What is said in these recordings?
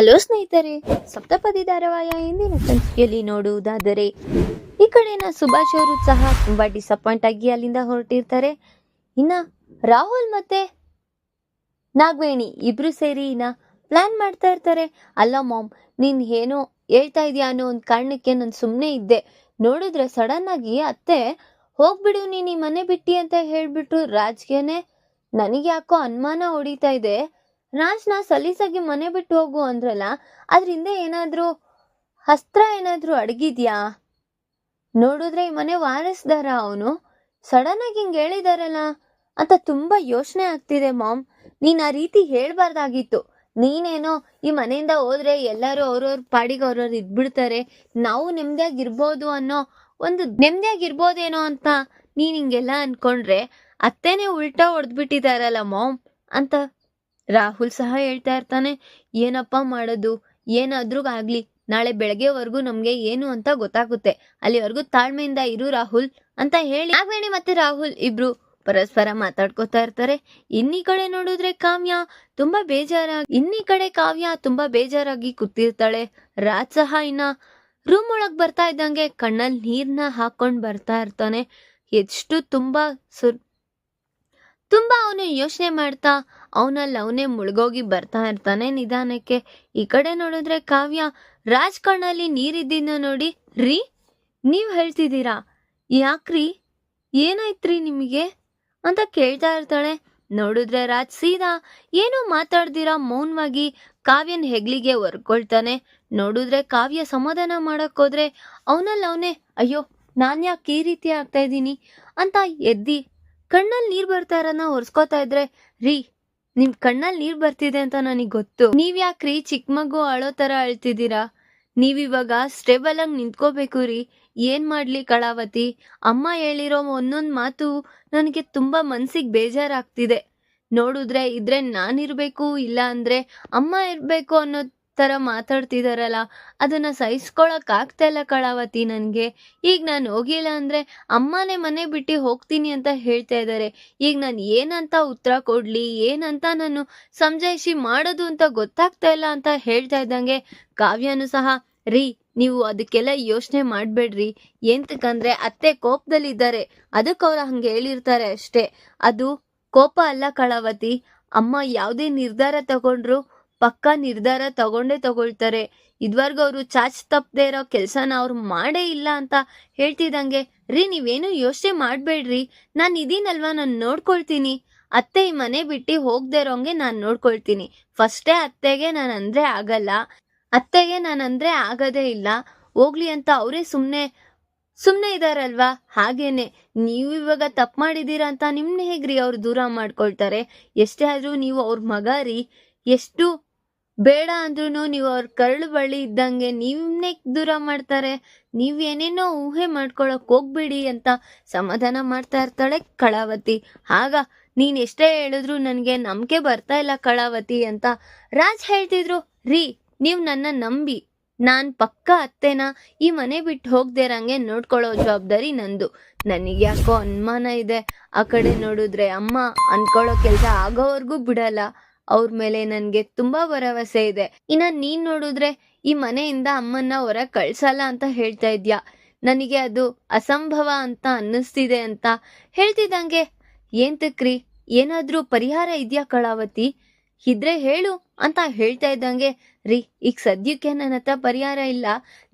Hello ಸ್ನೇಹಿತರೆ ಸಪ್ತಪದಿ ಧಾರಾವಾಹಿಯ ಹಿಂದಿನ ಸಂಚಿಕೆಯಲ್ಲಿ ನೋಡುವುದಾದರೆ, ಈ ಕಡೆನ ಸುಭಾಷ್ ಅವರು ಸಹ ತುಂಬಾ ಡಿಸಪಾಯಿಂಟ್ ಆಗಿ ಅಲ್ಲಿಂದ ಹೊರಟಿರ್ತಾರೆ. ಇನ್ನ ರಾಹುಲ್ ಮತ್ತೆ ನಾಗವೇಣಿ ಇಬ್ರು ಸೇರಿ ಇನ್ನ ಪ್ಲಾನ್ ಮಾಡ್ತಾ ಇರ್ತಾರೆ. ಅಲ್ಲ ಮಾಮ್, ನೀನ್ ಏನೋ ಹೇಳ್ತಾ ಇದೀಯ ಅನ್ನೋ ಒಂದು ಕಾರಣಕ್ಕೆ ನಾನು ಸುಮ್ಮನೆ ಇದ್ದೆ. ನೋಡಿದ್ರೆ ಸಡನ್ ಆಗಿ ಅತ್ತೆ, ಹೋಗ್ಬಿಡು ನೀನು ಈ ಮನೆ ಬಿಟ್ಟಿ ಅಂತ ಹೇಳ್ಬಿಟ್ರು. ರಾಜ್ಗೆನೆ ನನಗೆ ಯಾಕೋ ಅನುಮಾನ ಹೊಡಿತಾ ಇದೆ. ರಾಜ್ನ ಸಲೀಸಾಗಿ ಮನೆ ಬಿಟ್ಟು ಹೋಗು ಅಂದ್ರಲ್ಲ, ಅದ್ರಿಂದ ಏನಾದರೂ ಅಸ್ತ್ರ ಏನಾದ್ರೂ ಅಡಗಿದ್ಯಾ? ನೋಡಿದ್ರೆ ಈ ಮನೆ ವಾರಸ್ದಾರ ಅವನು. ಸಡನ್ ಆಗಿ ಹಿಂಗ್ ಹೇಳಿದಾರಲ್ಲ? ಅಂತ ತುಂಬಾ ಯೋಚನೆ ಆಗ್ತಿದೆ ಮಾಮ್. ನೀನು ಆ ರೀತಿ ಹೇಳಬಾರ್ದಾಗಿತ್ತು. ನೀನೇನೋ ಈ ಮನೆಯಿಂದ ಹೋದ್ರೆ ಎಲ್ಲರೂ ಅವ್ರವ್ರ ಪಾಡಿಗೆ ಅವ್ರವ್ರು ಇದ್ಬಿಡ್ತಾರೆ. ನಾವು ನೆಮ್ಮದಿಯಾಗಿರ್ಬೋದು ಅನ್ನೋ ಒಂದು ನೆಮ್ಮದಿಯಾಗಿರ್ಬೋದೇನೋ ಅಂತ ನೀನು ಹಿಂಗೆಲ್ಲ ಅನ್ಕೊಂಡ್ರೆ ಅತ್ತೆನೇ ಉಲ್ಟಾ ಹೊಡೆದ್ಬಿಟ್ಟಿದಾರಲ್ಲ ಮಾಮ್ ಅಂತ ರಾಹುಲ್ ಸಹ ಹೇಳ್ತಾ ಇರ್ತಾನೆ, ಏನಪ್ಪ ಮಾಡೋದು? ಏನಾದ್ರೂ ಆಗ್ಲಿ, ನಾಳೆ ಬೆಳಗ್ಗೆವರೆಗೂ ನಮ್ಗೆ ಏನು ಅಂತ ಗೊತ್ತಾಗುತ್ತೆ. ಅಲ್ಲಿವರೆಗೂ ತಾಳ್ಮೆಯಿಂದ ಇರು ರಾಹುಲ್ ಅಂತ ಹೇಳಿ, ನಾಗವೇಣಿ ಮತ್ತೆ ರಾಹುಲ್ ಇಬ್ರು ಪರಸ್ಪರ ಮಾತಾಡ್ಕೋತಾ ಇರ್ತಾರೆ. ಇನ್ನಿ ಕಡೆ ನೋಡಿದ್ರೆ ಕಾವ್ಯ ತುಂಬಾ ಬೇಜಾರಾಗಿ, ಇನ್ನಿ ಕಡೆ ಕಾವ್ಯ ತುಂಬಾ ಬೇಜಾರಾಗಿ ಕೂತಿರ್ತಾಳೆ. ರಾಜ್ ಸಹ ಇನ್ನ ರೂಮ್ ಒಳಗ್ ಬರ್ತಾ ಇದ್ದಂಗೆ ಕಣ್ಣಲ್ಲಿ ನೀರ್ನ ಹಾಕೊಂಡ್ ಬರ್ತಾ ಇರ್ತಾನೆ. ಎಷ್ಟು ತುಂಬಾ ಸುರ್ ತುಂಬಾ ಅವನು ಯೋಚನೆ ಮಾಡ್ತಾ, ಅವನಲ್ಲಿ ಅವನೇ ಮುಳುಗೋಗಿ ಬರ್ತಾ ಇರ್ತಾನೆ ನಿಧಾನಕ್ಕೆ. ಈ ಕಡೆ ನೋಡಿದ್ರೆ ಕಾವ್ಯ ರಾಜ್ ಕಣ್ಣಲ್ಲಿ ನೋಡಿ, ರೀ, ನೀವು ಹೇಳ್ತಿದ್ದೀರಾ? ಯಾಕ್ರಿ? ಏನಾಯ್ತ್ರಿ ನಿಮಗೆ? ಅಂತ ಕೇಳ್ತಾ ಇರ್ತಾಳೆ. ನೋಡಿದ್ರೆ ರಾಜ್ ಸೀದಾ ಏನೋ ಮಾತಾಡ್ದಿರಾ ಮೌನವಾಗಿ, ಕಾವ್ಯನ ಹೆಗ್ಲಿಗೆ ಹೊರ್ಕೊಳ್ತಾನೆ. ನೋಡಿದ್ರೆ ಕಾವ್ಯ ಸಮಾಧಾನ ಮಾಡೋಕ್ಕೋದ್ರೆ ಅವನಲ್ಲಿ ಅವನೇ, ಅಯ್ಯೋ ನಾನು ಯಾಕೆ ಈ ರೀತಿ ಆಗ್ತಾ ಇದ್ದೀನಿ? ಅಂತ ಎದ್ದಿ ಕಣ್ಣಲ್ಲಿ ನೀರ್ ಬರ್ತಾ ಇರೋನ ಒರ್ಸ್ಕೊತಾ ಇದ್ರೆ, ರೀ, ನಿಮ್ ಕಣ್ಣಲ್ಲಿ ನೀರ್ ಬರ್ತಿದೆ ಅಂತ ನನಗ್ ಗೊತ್ತು. ನೀವ್ ಯಾಕ್ರಿ ಚಿಕ್ಕ ಮಗು ಅಳೋ ತರ ಅಳ್ತಿದ್ದೀರಾ? ನೀವಿವಾಗ ಸ್ಟೇಬಲ್ ಆಗಿ ನಿಂತ್ಕೋಬೇಕು ರೀ. ಏನ್ ಮಾಡ್ಲಿ ಕಳಾವತಿ? ಅಮ್ಮ ಹೇಳಿರೋ ಒಂದೊಂದ್ ಮಾತು ನನಗೆ ತುಂಬಾ ಮನ್ಸಿಗೆ ಬೇಜಾರಾಗ್ತಿದೆ. ನೋಡಿದ್ರೆ ಇದ್ರೆ ನಾನಿರ್ಬೇಕು ಇಲ್ಲ ಅಂದ್ರೆ ಅಮ್ಮ ಇರ್ಬೇಕು ಅನ್ನೋ ತರ ಮಾತಾಡ್ತಿದಾರಲ್ಲ, ಅದನ್ನ ಸಹಿಸ್ಕೊಳಕ್ಕಾಗ್ತಾ ಇಲ್ಲ ಕಳಾವತಿ ನನಗೆ. ಈಗ ನಾನು ಹೋಗಿಲ್ಲ ಅಂದ್ರೆ ಅಮ್ಮನೇ ಮನೆ ಬಿಟ್ಟು ಹೋಗ್ತೀನಿ ಅಂತ ಹೇಳ್ತಾ ಇದ್ದಾರೆ ಈಗ ನಾನು ಏನಂತ ಉತ್ತರ ಕೊಡ್ಲಿ, ಏನಂತ ನಾನು ಸಮಜಾಯಿಸಿ ಮಾಡೋದು ಅಂತ ಗೊತ್ತಾಗ್ತಾ ಇಲ್ಲ ಅಂತ ಹೇಳ್ತಾ ಇದ್ದಂಗೆ ಕಾವ್ಯನು ಸಹ, ರೀ, ನೀವು ಅದಕ್ಕೆಲ್ಲ ಯೋಚನೆ ಮಾಡಬೇಡ್ರಿ. ಎಂತಕ್ಕಂದ್ರೆ ಅತ್ತೆ ಕೋಪದಲ್ಲಿದ್ದಾರೆ. ಅದಕ್ಕೆ ಅವ್ರು ಹಂಗೆ ಹೇಳಿರ್ತಾರೆ ಅಷ್ಟೇ. ಅದು ಕೋಪ ಅಲ್ಲ ಕಳಾವತಿ. ಅಮ್ಮ ಯಾವುದೇ ನಿರ್ಧಾರ ತಗೊಂಡ್ರು ಪಕ್ಕಾ ನಿರ್ಧಾರ ತಗೊಂಡೇ ತಗೊಳ್ತಾರೆ. ಇದುವರೆಗೂ ಅವರು ಚಾಚ್ ತಪ್ಪದೇ ಇರೋ ಕೆಲಸನ ಅವ್ರು ಮಾಡೇ ಇಲ್ಲ ಅಂತ ಹೇಳ್ತಿದ್ದಂಗೆ, ರೀ ನೀವೇನು ಯೋಚನೆ ಮಾಡಬೇಡ್ರಿ, ನಾನು ಇದೀನಲ್ವಾ, ನಾನು ನೋಡ್ಕೊಳ್ತೀನಿ. ಅತ್ತೆ ಈ ಮನೆ ಬಿಟ್ಟು ಹೋಗದೆ ಇರೋಂಗೆ ನಾನು ನೋಡ್ಕೊಳ್ತೀನಿ. ಫಸ್ಟೇ ಅತ್ತೆಗೆ ನಾನು ಅಂದರೆ ಆಗಲ್ಲ. ಅತ್ತೆಗೆ ನಾನು ಅಂದರೆ ಆಗೋದೇ ಇಲ್ಲ. ಹೋಗ್ಲಿ ಅಂತ ಅವರೇ ಸುಮ್ಮನೆ ಸುಮ್ಮನೆ ಇದಾರಲ್ವಾ? ಹಾಗೇನೆ, ನೀವು ಇವಾಗ ತಪ್ಪು ಮಾಡಿದ್ದೀರಾ ಅಂತ ನಿಮ್ಮನ್ನ ಹೇಗ್ರಿ ಅವ್ರು ದೂರ ಮಾಡ್ಕೊಳ್ತಾರೆ? ಎಷ್ಟೇ ಆದರೂ ನೀವು ಅವ್ರ ಮಗ ರೀ. ಎಷ್ಟು ಬೇಡ ಅಂದ್ರೂ ನೀವು ಅವ್ರ ಕರಳು ಬಳಿ ಇದ್ದಂಗೆ ನೀವನ್ನೇ ದೂರ ಮಾಡ್ತಾರೆ. ನೀವ್ ಏನೇನೋ ಊಹೆ ಮಾಡ್ಕೊಳಕ್ ಹೋಗ್ಬೇಡಿ ಅಂತ ಸಮಾಧಾನ ಮಾಡ್ತಾ ಇರ್ತಾಳೆ ಕಳಾವತಿ. ಆಗ ನೀನ್ ಎಷ್ಟೇ ಹೇಳಿದ್ರು ನನಗೆ ನಂಬಿಕೆ ಬರ್ತಾ ಇಲ್ಲ ಕಳಾವತಿ ಅಂತ ರಾಜ್ ಹೇಳ್ತಿದ್ರು. ರೀ, ನೀವ್ ನನ್ನ ನಂಬಿ. ನಾನ್ ಪಕ್ಕ ಅತ್ತೆನ ಈ ಮನೆ ಬಿಟ್ಟು ಹೋಗ್ದೇ ಇರಂಗೆ ನೋಡ್ಕೊಳ್ಳೋ ಜವಾಬ್ದಾರಿ ನಂದು. ನನಗೆ ಯಾಕೋ ಅನುಮಾನ ಇದೆ. ಆ ಕಡೆ ನೋಡಿದ್ರೆ ಅಮ್ಮ ಅನ್ಕೊಳ್ಳೋ ಕೆಲಸ ಆಗೋವರೆಗೂ ಬಿಡಲ್ಲ. ಅವ್ರ ಮೇಲೆ ನನ್ಗೆ ತುಂಬಾ ಭರವಸೆ ಇದೆ. ಇನ್ನ ನೀನ್ ನೋಡಿದ್ರೆ ಈ ಮನೆಯಿಂದ ಅಮ್ಮನ್ನ ಹೊರ ಕಳ್ಸಲ್ಲ ಅಂತ ಹೇಳ್ತಾ ಇದ್ಯಾ? ನನಗೆ ಅದು ಅಸಂಭವ ಅಂತ ಅನ್ನಿಸ್ತಿದೆ ಅಂತ ಹೇಳ್ತಿದ್ದಂಗೆ ಏಂತಕ್ರಿ ಏನಾದ್ರೂ ಪರಿಹಾರ ಇದ್ಯಾ ಕಳಾವತಿ? ಇದ್ರೆ ಹೇಳು ಅಂತ ಹೇಳ್ತಾ ಇದ್ದಂಗೆ, ರೀ, ಈಗ ಸದ್ಯಕ್ಕೆ ನನ್ನ ಹತ್ರ ಪರಿಹಾರ ಇಲ್ಲ.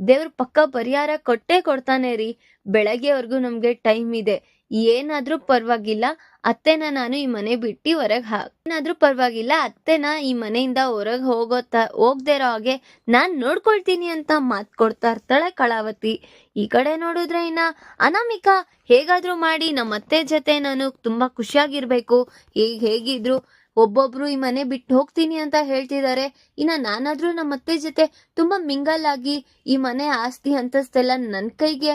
ದೇವ್ರ ಪಕ್ಕ ಪರಿಹಾರ ಕೊಟ್ಟೇ ಕೊಡ್ತಾನೆ ರೀ. ಬೆಳಗ್ಗೆವರೆಗೂ ನಮ್ಗೆ ಟೈಮ್ ಇದೆ. ಏನಾದ್ರೂ ಪರವಾಗಿಲ್ಲ, ಅತ್ತೆನ ನಾನು ಈ ಮನೆ ಬಿಟ್ಟು ಹೊರಗೆ ಹಾಕಿ ಏನಾದ್ರೂ ಪರವಾಗಿಲ್ಲ, ಅತ್ತೆನ ಈ ಮನೆಯಿಂದ ಹೊರಗೆ ಹೋಗೋ ತ ಹೋಗ್ದೇ ಇರೋ ಹಾಗೆ ನಾನ್ ನೋಡ್ಕೊಳ್ತೀನಿ ಅಂತ ಮಾತು ಕೊಡ್ತಾ ಇರ್ತಾಳೆ ಕಳಾವತಿ. ಈ ಕಡೆ ನೋಡಿದ್ರೆ ಇನ್ನ ಅನಾಮಿಕ ಹೇಗಾದ್ರೂ ಮಾಡಿ ನಮ್ಮ ಅತ್ತೆ ಜೊತೆ ನಾನು ತುಂಬಾ ಖುಷಿಯಾಗಿರ್ಬೇಕು. ಈಗ ಹೇಗಿದ್ರು ಒಬ್ಬೊಬ್ರು ಈ ಮನೆ ಬಿಟ್ಟು ಹೋಗ್ತೀನಿ ಅಂತ ಹೇಳ್ತಿದ್ದಾರೆ ಇನ್ನ ನಾನಾದ್ರೂ ನಮ್ಮ ಅತ್ತೆ ಜೊತೆ ತುಂಬಾ ಮಿಂಗಲ್ ಆಗಿ ಈ ಮನೆ ಆಸ್ತಿ ಅಂತಸ್ತೆಲ್ಲ ನನ್ ಕೈಗೆ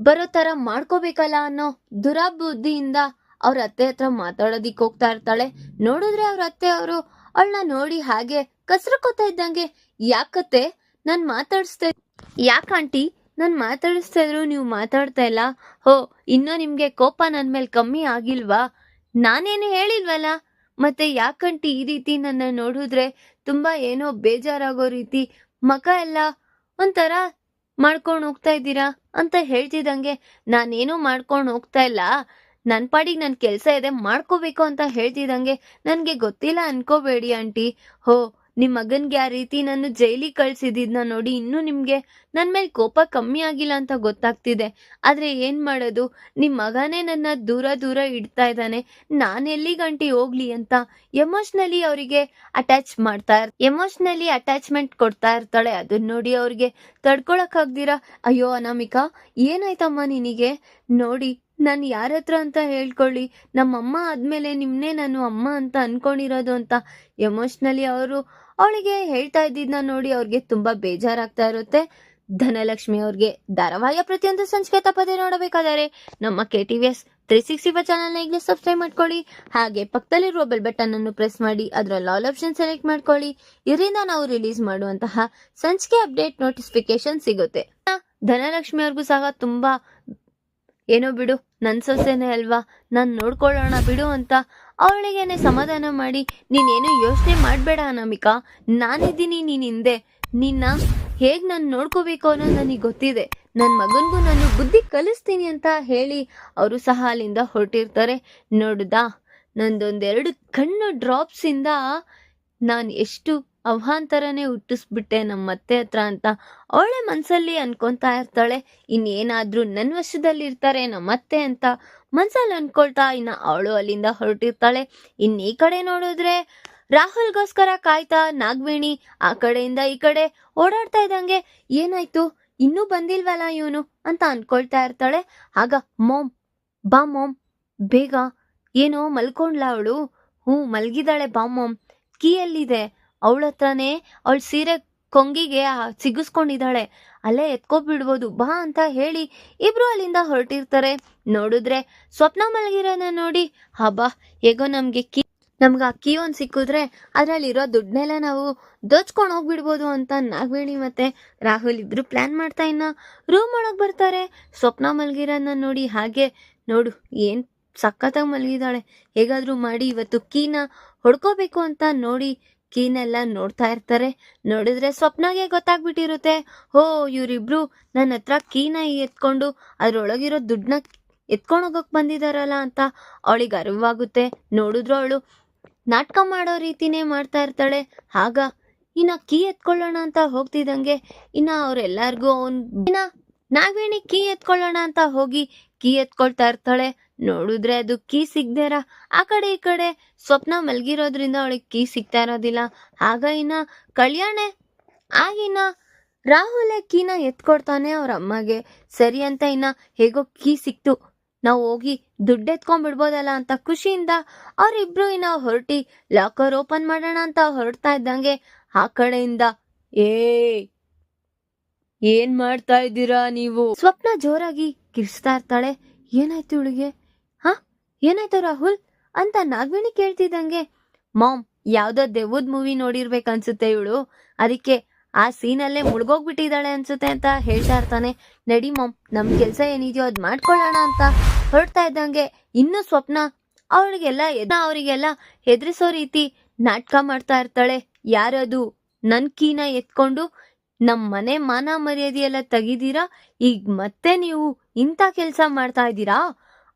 ಬರೋ ಥರ ಮಾಡ್ಕೋಬೇಕಲ್ಲ ಅನ್ನೋ ದುರಾಬುದ್ಧಿಯಿಂದ ಅವ್ರ ಅತ್ತೆ ಹತ್ರ ಮಾತಾಡೋದಿಕ್ ಹೋಗ್ತಾ ಇರ್ತಾಳೆ. ನೋಡಿದ್ರೆ ಅವ್ರ ಅತ್ತೆ ಅವರು ಅವಳನ್ನ ನೋಡಿ ಹಾಗೆ ಕಸ್ರಕೋತಾ ಇದ್ದಂಗೆ, ಯಾಕತ್ತೆ? ನಾನು ಮಾತಾಡಿಸ್ತಾ ಯಾಕ ಆಂಟಿ? ನಾನು ಮಾತಾಡಿಸ್ತಾ ಇದ್ರು, ನೀವು ಮಾತಾಡ್ತಾ ಇಲ್ಲ. ಹೋ, ಇನ್ನೂ ನಿಮಗೆ ಕೋಪ ನನ್ನ ಮೇಲೆ ಕಮ್ಮಿ ಆಗಿಲ್ವಾ? ನಾನೇನು ಹೇಳಿಲ್ವಲ್ಲ? ಮತ್ತೆ ಯಾಕಂಟಿ ಈ ರೀತಿ ನನ್ನ ನೋಡಿದ್ರೆ ತುಂಬಾ ಏನೋ ಬೇಜಾರಾಗೋ ರೀತಿ ಮಕ ಎಲ್ಲ ಒಂಥರ ಮಾಡ್ಕೊಂಡು ಹೋಗ್ತಾ ಇದ್ದೀರಾ ಅಂತ ಹೇಳ್ತಿದ್ದಂಗೆ ನಾನೇನು ಮಾಡ್ಕೊಂಡು ಹೋಗ್ತಾ ಇಲ್ಲ. ನನ್ನ ಪಾಡಿಗೆ ನನ್ನ ಕೆಲಸ ಇದೆ ಮಾಡ್ಕೋಬೇಕು ಅಂತ ಹೇಳ್ತಿದ್ದಂಗೆ ನನಗೆ ಗೊತ್ತಿಲ್ಲ ಅನ್ಕೋಬೇಡಿ ಆಂಟಿ. ಹೋ ನಿಮ್ಮ ಮಗನ್ಗೆ ಆ ರೀತಿ ನಾನು ಜೈಲಿಗೆ ಕಳ್ಸಿದಿದ್ನ ನೋಡಿ ಇನ್ನೂ ನಿಮ್ಗೆ ನನ್ನ ಮೇಲೆ ಕೋಪ ಕಮ್ಮಿ ಆಗಿಲ್ಲ ಅಂತ ಗೊತ್ತಾಗ್ತಿದೆ. ಆದ್ರೆ ಏನ್ ಮಾಡೋದು? ನಿಮ್ಮ ಮಗನೇ ನನ್ನ ದೂರ ದೂರ ಇಡ್ತಾ ಇದ್ದಾನೆ. ನಾನು ಎಲ್ಲಿ ಗಂಟಿ ಹೋಗ್ಲಿ ಅಂತ ಎಮೋಷ್ನಲಿ ಅವರಿಗೆ ಅಟ್ಯಾಚ್ ಮಾಡ್ತಾ ಇರ್, ಎಮೋಷ್ನಲಿ ಅಟ್ಯಾಚ್ಮೆಂಟ್ ಕೊಡ್ತಾ ಇರ್ತಾಳೆ. ಅದನ್ನ ನೋಡಿ ಅವ್ರಿಗೆ ತಡ್ಕೊಳಕ್ ಆಗ್ದಿರಾ? ಅಯ್ಯೋ ಅನಾಮಿಕಾ, ಏನಾಯ್ತಮ್ಮ ನಿನಗೆ? ನೋಡಿ, ನಾನು ಯಾರ ಹತ್ರ ಅಂತ ಹೇಳ್ಕೊಳ್ಳಿ. ನಮ್ಮಮ್ಮ ಆದ್ಮೇಲೆ ನಿಮ್ನೆ ನಾನು ಅಮ್ಮ ಅಂತ ಅನ್ಕೊಂಡಿರೋದು ಅಂತ ಎಮೋಷ್ನಲಿ ಅವರು ಅವಳಿಗೆ ಹೇಳ್ತಾ ಇದ್ದಿದ್ನ ನೋಡಿ ಅವ್ರಿಗೆ ತುಂಬಾ ಬೇಜಾರಾಗ್ತಾ ಇರುತ್ತೆ. ಧನಲಕ್ಷ್ಮಿ ಅವ್ರಿಗೆ ಧಾರಾವಾಹಿಯ ಪ್ರತಿಯೊಂದು ಸಂಚಿಕೆ ತಪ್ಪದೆ ನೋಡಬೇಕಾದರೆ ನಮ್ಮ K T V S three sixty five ಚಾನಲ್ನ ಈಗಲೇ ಸಬ್ಸ್ಕ್ರೈಬ್ ಮಾಡ್ಕೊಳ್ಳಿ. ಹಾಗೆ ಪಕ್ಕದಲ್ಲಿರುವ ಬೆಲ್ ಬಟನ್ ಅನ್ನು ಪ್ರೆಸ್ ಮಾಡಿ, ಅದರಲ್ಲಿ ಆಲ್ ಆಪ್ಷನ್ ಸೆಲೆಕ್ಟ್ ಮಾಡ್ಕೊಳ್ಳಿ. ಇದರಿಂದ ನಾವು ರಿಲೀಸ್ ಮಾಡುವಂತಹ ಸಂಚಿಕೆ ಅಪ್ಡೇಟ್ ನೋಟಿಫಿಕೇಶನ್ ಸಿಗುತ್ತೆ. ಧನಲಕ್ಷ್ಮಿ ಅವ್ರಿಗೂ ಸಹ ತುಂಬಾ ಏನೋ ಬಿಡು, ನನ್ ಸೊಸೆನೇ ಅಲ್ವಾ, ನಾನ್ ನೋಡ್ಕೊಳ್ಳೋಣ ಬಿಡು ಅಂತ ಅವಳಿಗೇನೆ ಸಮಾಧಾನ ಮಾಡಿ, ನೀನೇನು ಯೋಚನೆ ಮಾಡಬೇಡ ಅನಾಮಿಕಾ, ನಾನಿದ್ದೀನಿ ನೀನ್ ಹಿಂದೆ. ನಿನ್ನ ಹೇಗ್ ನಾನು ನೋಡ್ಕೋಬೇಕು ಅನ್ನೋದು ನನಗೆ ಗೊತ್ತಿದೆ. ನನ್ನ ಮಗನಿಗೂ ನಾನು ಬುದ್ಧಿ ಕಲಿಸ್ತೀನಿ ಅಂತ ಹೇಳಿ ಅವರು ಸಹ ಅಲ್ಲಿಂದ ಹೊರಟಿರ್ತಾರೆ. ನೋಡುದಾ, ನಂದೊಂದೆರಡು ಕಣ್ಣು ಡ್ರಾಪ್ಸ್ ಇಂದ ನಾನು ಎಷ್ಟು ಅವಾಂತರನೇ ಹುಟ್ಟಿಸ್ಬಿಟ್ಟೆ ನಮ್ಮ ಅತ್ತೆ ಹತ್ರ ಅಂತ ಅವಳೆ ಮನ್ಸಲ್ಲಿ ಅನ್ಕೊಂತಾ ಇರ್ತಾಳೆ. ಇನ್ನೇನಾದರೂ ನನ್ನ ವಶದಲ್ಲಿ ಇರ್ತಾರೆ ನಮ್ಮ ಅತ್ತೆ ಅಂತ ಮನ್ಸಲ್ಲಿ ಅನ್ಕೊಳ್ತಾ ಇನ್ನು ಅವಳು ಅಲ್ಲಿಂದ ಹೊರಟಿರ್ತಾಳೆ. ಇನ್ ಈ ಕಡೆ ನೋಡಿದ್ರೆ ರಾಹುಲ್ಗೋಸ್ಕರ ಕಾಯ್ತಾ ನಾಗವೇಣಿ ಆ ಕಡೆಯಿಂದ ಈ ಕಡೆ ಓಡಾಡ್ತಾ ಇದ್ದಂಗೆ ಏನಾಯ್ತು? ಇನ್ನೂ ಬಂದಿಲ್ವಲ್ಲ ಇವನು ಅಂತ ಅನ್ಕೊಳ್ತಾ ಇರ್ತಾಳೆ. ಆಗ ಮೋಮ್, ಬಾ ಮೋಮ್, ಬೇಗ. ಏನೋ ಮಲ್ಕೊಂಡ್ಲ ಅವಳು? ಹ್ಞೂ, ಮಲ್ಗಿದಾಳೆ ಬಾ ಮೋಮ್. ಕೀ ಎಲ್ಲಿದೆ ಅವಳ ಹತ್ರನೇ ಅವಳ ಸೀರೆ ಕೊಂಗಿಗೆ ಸಿಗಿಸ್ಕೊಂಡಿದ್ದಾಳೆ. ಅಲ್ಲೇ ಎತ್ಕೊಬಿಡ್ಬೋದು, ಬಾ ಅಂತ ಹೇಳಿ ಇಬ್ರು ಅಲ್ಲಿಂದ ಹೊರಟಿರ್ತಾರೆ. ನೋಡಿದ್ರೆ ಸ್ವಪ್ನ ಮಲಗಿರೋನ ನೋಡಿ. ಹಬ್ಬ ಹೇಗೋ ನಮ್ಗೆ ಕೀ ನಮ್ಗೆ ಆ ಕೀ ಒಂದು ಸಿಕ್ಕಿದ್ರೆ ಅದರಲ್ಲಿರೋ ದುಡ್ಡನ್ನೆಲ್ಲ ನಾವು ದೋಚ್ಕೊಂಡು ಹೋಗ್ಬಿಡ್ಬೋದು ಅಂತ ನಾಗವೇಣಿ ಮತ್ತೆ ರಾಹುಲ್ ಇಬ್ರು ಪ್ಲಾನ್ ಮಾಡ್ತಾ ಇನ್ನ ರೂಮ್ ಒಳಗೆ ಬರ್ತಾರೆ. ಸ್ವಪ್ನ ಮಲಗಿರೋನ ನೋಡಿ ಹಾಗೆ ನೋಡು, ಏನ್ ಸಖತ್ತಾಗಿ ಮಲಗಿದಾಳೆ ಹೇಗಾದರೂ ಮಾಡಿ ಇವತ್ತು ಕೀನ ಹೊಡ್ಕೋಬೇಕು ಅಂತ ನೋಡಿ ಕೀನೆಲ್ಲ ನೋಡ್ತಾ ಇರ್ತಾರೆ. ನೋಡಿದ್ರೆ ಸ್ವಪ್ನಾಗೆ ಗೊತ್ತಾಗ್ಬಿಟ್ಟಿರುತ್ತೆ. ಹೋ, ಇವರಿಬ್ರು ನನ್ನ ಹತ್ರ ಕೀನ ಎತ್ಕೊಂಡು ಅದರೊಳಗಿರೋ ದುಡ್ಡನ್ನ ಎತ್ಕೊಂಡು ಹೋಗೋಕೆ ಬಂದಿದಾರಲ್ಲ ಅಂತ ಅವಳಿಗೆ ಅರಿವಾಗುತ್ತೆ. ನೋಡಿದ್ರು ಅವಳು ನಾಟಕ ಮಾಡೋ ರೀತಿನೇ ಮಾಡ್ತಾ ಇರ್ತಾಳೆ. ಆಗ, ಇನ್ನ ಕೀ ಎತ್ಕೊಳ್ಳೋಣ ಅಂತ ಹೋಗ್ತಿದ್ದಂಗೆ, ಇನ್ನ ಅವ್ರೆಲ್ಲಾರ್ಗೂ ಅವನ್ ಇನ್ನ ನಾಗವೇಣಿ ಕೀ ಎತ್ಕೊಳ್ಳೋಣ ಅಂತ ಹೋಗಿ ಕೀ ಎತ್ಕೊಳ್ತಾ ಇರ್ತಾಳೆ. ನೋಡಿದ್ರೆ ಅದು ಕೀ ಸಿಗ್ದೇರ ಆ ಕಡೆ ಈ ಕಡೆ ಸ್ವಪ್ನ ಮಲಗಿರೋದ್ರಿಂದ ಅವಳಿಗೆ ಕೀ ಸಿಗ್ತಾ ಇರೋದಿಲ್ಲ. ಆಗ ಇನ್ನ ಕಲ್ಯಾಣೆ ಆಗಿನ ರಾಹುಲೆ ಕೀನ ಎತ್ಕೊಡ್ತಾನೆ ಅವ್ರ ಅಮ್ಮಗೆ. ಸರಿ ಅಂತ ಇನ್ನ ಹೇಗೋ ಕೀ ಸಿಕ್ತು. ನಾವು ಹೋಗಿ ದುಡ್ಡು ಎತ್ಕೊಂಡ್ಬಿಡ್ಬೋದಲ್ಲ ಅಂತ ಖುಷಿಯಿಂದ ಅವ್ರಿಬ್ರು ಇನ್ನ ಹೊರಟಿ ಲಾಕರ್ ಓಪನ್ ಮಾಡೋಣ ಅಂತ ಹೊರಡ್ತಾ ಇದ್ದಂಗೆ ಆ ಕಡೆಯಿಂದ, ಏ, ಏನ್ ಮಾಡ್ತಾ ಇದ್ದೀರಾ ನೀವು? ಸ್ವಪ್ನ ಜೋರಾಗಿ ಕಿರ್ಸ್ತಾ ಇರ್ತಾಳೆ. ಏನಾಯ್ತು ಇವಳಿಗೆ ಹಾ? ಏನಾಯ್ತು ರಾಹುಲ್? ಅಂತ ನಾಗವೇಣಿ ಕೇಳ್ತಿದ್ದಂಗೆ, ಮಾಮ್, ಯಾವ್ದೋ ದೆವ್ವದ್ ಮೂವಿ ನೋಡಿರ್ಬೇಕನ್ಸುತ್ತೆ ಇವಳು. ಅದಕ್ಕೆ ಆ ಸೀನಲ್ಲೇ ಮುಳುಗೋಗ್ಬಿಟ್ಟಿದ್ದಾಳೆ ಅನ್ಸುತ್ತೆ ಅಂತ ಹೇಳ್ತಾ ಇರ್ತಾನೆ. ನಡಿ ಮಮ್, ನಮ್ ಕೆಲ್ಸ ಏನಿದೆಯೋ ಅದ್ ಮಾಡ್ಕೊಳ್ಳೋಣ ಅಂತ ಹೊರಡ್ತಾ ಇದ್ದಂಗೆ ಇನ್ನು ಸ್ವಪ್ನ ಅವಳಿಗೆಲ್ಲ ಏನ ಅವರಿಗೆಲ್ಲ ಹೆದರಿಸೋ ರೀತಿ ನಾಟಕ ಮಾಡ್ತಾ ಇರ್ತಾಳೆ. ಯಾರದು ನನ್ ಕೀನ ಎತ್ಕೊಂಡು ನಮ್ ಮನೆ ಮಾನ ಮರ್ಯಾದೆ ಎಲ್ಲ ತೆಗಿದೀರಾ? ಈಗ ಮತ್ತೆ ನೀವು ಇಂಥ ಕೆಲ್ಸ ಮಾಡ್ತಾ ಇದ್ದೀರಾ?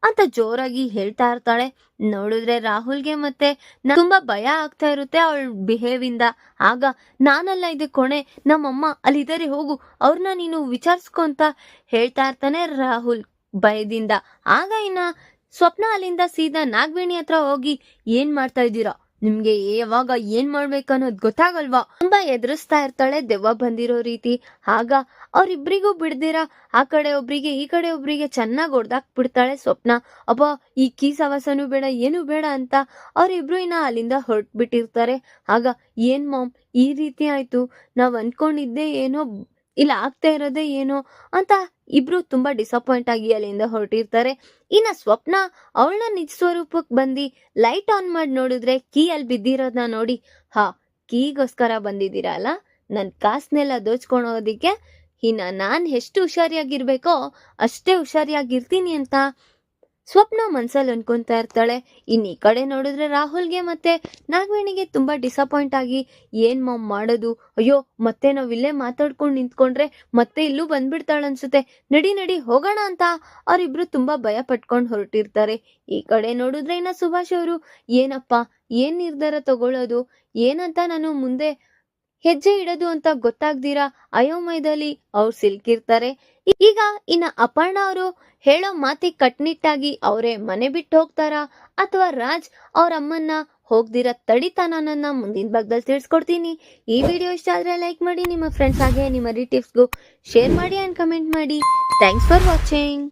ಅಂತ ಜೋರಾಗಿ ಹೇಳ್ತಾ ಇರ್ತಾಳೆ. ನೋಡಿದ್ರೆ ರಾಹುಲ್ಗೆ ಮತ್ತೆ ತುಂಬಾ ಭಯ ಆಗ್ತಾ ಇರುತ್ತೆ ಅವಳ ಬಿಹೇವ್ ಇಂದ. ಆಗ ನಾನಲ್ಲ ಇದೆ ಕೊಣೆ ನಮ್ಮಮ್ಮ ಅಲ್ಲಿದ್ದಾರೆ, ಹೋಗು ಅವ್ರನ್ನ ನೀನು ವಿಚಾರಿಸ್ಕೊ ಅಂತ ಹೇಳ್ತಾ ಇರ್ತಾನೆ ರಾಹುಲ್ ಭಯದಿಂದ. ಆಗ ಇನ್ನ ಸ್ವಪ್ನ ಅಲ್ಲಿಂದ ಸೀದಾ ನಾಗವೇಣಿ ಹತ್ರ ಹೋಗಿ ಏನ್ ಮಾಡ್ತಾ ಇದ್ದೀರಾ? ನಿಮ್ಗೆ ಯಾವಾಗ ಏನ್ ಮಾಡ್ಬೇಕು ಅನ್ನೋದು ಗೊತ್ತಾಗಲ್ವಾ? ತುಂಬಾ ಎದುರಿಸ್ತಾ ಇರ್ತಾಳೆ ದೆವ್ವ ಬಂದಿರೋ ರೀತಿ. ಆಗ ಅವ್ರಿಬ್ರಿಗೂ ಬಿಡ್ದಿರ? ಆ ಕಡೆ ಒಬ್ರಿಗೆ, ಈ ಕಡೆ ಒಬ್ರಿಗೆ ಚೆನ್ನಾಗಿ ಹೊಡ್ದಾಕ್ ಬಿಡ್ತಾಳೆ ಸ್ವಪ್ನ. ಅಪ್ಪ ಈ ಕೀ ಸವಸನೂ ಬೇಡ, ಏನು ಬೇಡ ಅಂತ ಅವ್ರಿಬ್ರು ಇನ್ನ ಅಲ್ಲಿಂದ ಹೊರಟ್ಬಿಟ್ಟಿರ್ತಾರೆ. ಆಗ, ಏನ್ ಮಾಮ್, ಈ ರೀತಿ ಆಯ್ತು? ನಾವ್ ಅನ್ಕೊಂಡಿದ್ದೆ ಏನೋ ಇಲ್ಲ ಆಗ್ತಾ ಇರೋದೇ ಏನು ಅಂತ ಇಬ್ರು ತುಂಬಾ ಡಿಸಪಾಯಿಂಟ್ ಆಗಿ ಅಲ್ಲಿಂದ ಹೊರಟಿರ್ತಾರೆ. ಇನ್ನ ಸ್ವಪ್ನ ಅವಳನ್ನ ನಿಜ ಸ್ವರೂಪಕ್ ಬಂದು ಲೈಟ್ ಆನ್ ಮಾಡಿ ನೋಡಿದ್ರೆ ಕೀ ಅಲ್ಲಿ ಬಿದ್ದಿರೋದನ್ನ ನೋಡಿ, ಹಾ ಕೀಗೋಸ್ಕರ ಬಂದಿದ್ದೀರಾ ಅಲ್ಲ? ನನ್ ಕಾಸ್ನೆಲ್ಲ ದೋಚ್ಕೊಳೋದಿಕ್ಕೆ ಇನ್ನ ನಾನ್ ಎಷ್ಟು ಹುಷಾರಿಯಾಗಿರ್ಬೇಕೋ ಅಷ್ಟೇ ಹುಷಾರಿಯಾಗಿರ್ತೀನಿ ಅಂತ ಸ್ವಪ್ನ ಮನ್ಸಲ್ಲಿ ಅನ್ಕೊಂತಾ ಇರ್ತಾಳೆ. ಇನ್ನು ಈ ಕಡೆ ನೋಡಿದ್ರೆ ರಾಹುಲ್ಗೆ ಮತ್ತೆ ನಾಗವೇಣಿಗೆ ತುಂಬಾ ಡಿಸಪಾಯಿಂಟ್ ಆಗಿ, ಏನ್ ಮಾಮ್ ಮಾಡೋದು? ಅಯ್ಯೋ, ಮತ್ತೆ ನಾವು ಇಲ್ಲೇ ಮಾತಾಡ್ಕೊಂಡು ನಿಂತ್ಕೊಂಡ್ರೆ ಮತ್ತೆ ಇಲ್ಲೂ ಬಂದ್ಬಿಡ್ತಾಳೆ ಅನ್ಸುತ್ತೆ. ನಡಿ ನಡಿ, ಹೋಗೋಣ ಅಂತ. ಅವರಿಬ್ರು ತುಂಬಾ ಭಯ ಪಟ್ಕೊಂಡು ಹೊರಟಿರ್ತಾರೆ. ಈ ಕಡೆ ನೋಡಿದ್ರೆ ಇನ್ನ ಸುಭಾಷ್ ಅವರು, ಏನಪ್ಪ, ಏನ್ ನಿರ್ಧಾರ ತಗೊಳ್ಳೋದು ಏನಂತ ನಾನು ಮುಂದೆ ಹೆಜ್ಜೆ ಇಡೋದು ಅಂತ ಗೊತ್ತಾಗ್ದಿರಾ ಅಯೋಮಯದಲ್ಲಿ ಅವ್ರು ಸಿಲ್ಕಿರ್ತಾರೆ. ಈಗ ಇನ್ನ ಅಪರ್ಣ ಅವರು ಹೇಳೋ ಮಾತಿ ಕಟ್ನಿಟ್ಟಾಗಿ ಅವರೇ ಮನೆ ಬಿಟ್ಟು ಹೋಗ್ತಾರಾ? ಅಥವಾ ರಾಜ್ ಅವ್ರ ಅಮ್ಮನ್ನ ಹೋಗ್ದಿರ ತಡಿತಾನ ನನ್ನ ಮುಂದಿನ ಭಾಗದಲ್ಲಿ ತಿಳಿಸ್ಕೊಡ್ತೀನಿ. ಈ ವಿಡಿಯೋ ಇಷ್ಟ ಆದ್ರೆ ಲೈಕ್ ಮಾಡಿ, ನಿಮ್ಮ ಫ್ರೆಂಡ್ಸ್ ಹಾಗೆ ನಿಮ್ಮ ರಿಲೇಟಿವ್ಸ್ಗೂ ಶೇರ್ ಮಾಡಿ ಅಂಡ್ ಕಮೆಂಟ್ ಮಾಡಿ. Thanks for watching